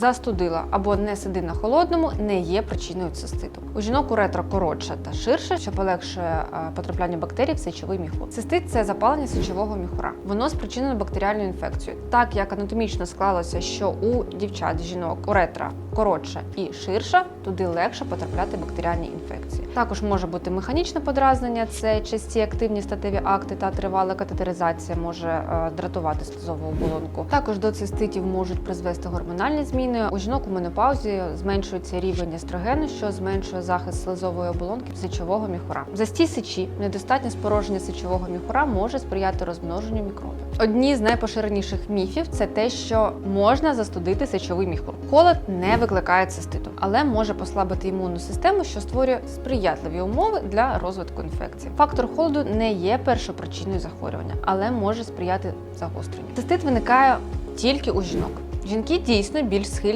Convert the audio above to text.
Застудила або не сиди на холодному не є причиною циститу. У жінок уретра коротша та ширша, що полегшує е, потрапляння бактерій в сечовий міхур. Цистит це запалення сечового міхура. Воно спричинено бактеріальною інфекцією. Так як анатомічно склалося, що у дівчат жінок уретра коротша і ширша, туди легше потрапляти бактеріальні інфекції. Також може бути механічне подразнення, це часті активні статеві акти та тривала катетеризація може е, дратувати слизову оболонку. Також до циститів можуть призвести гормональні зміни. У жінок у менопаузі зменшується рівень естрогену, що зменшує захист слизової оболонки сечового міхура. Застій сечі, недостатнє спорожнення сечового міхура може сприяти розмноженню мікробів. Одні з найпоширеніших міфів це те, що можна застудити сечовий міхур. Холод не викликає циститу, але може послабити імунну систему, що створює сприятливі умови для розвитку інфекції. Фактор холоду не є першопричиною захворювання, але може сприяти загостренню. Цистит виникає тільки у жінок. Жінки дійсно більш схильні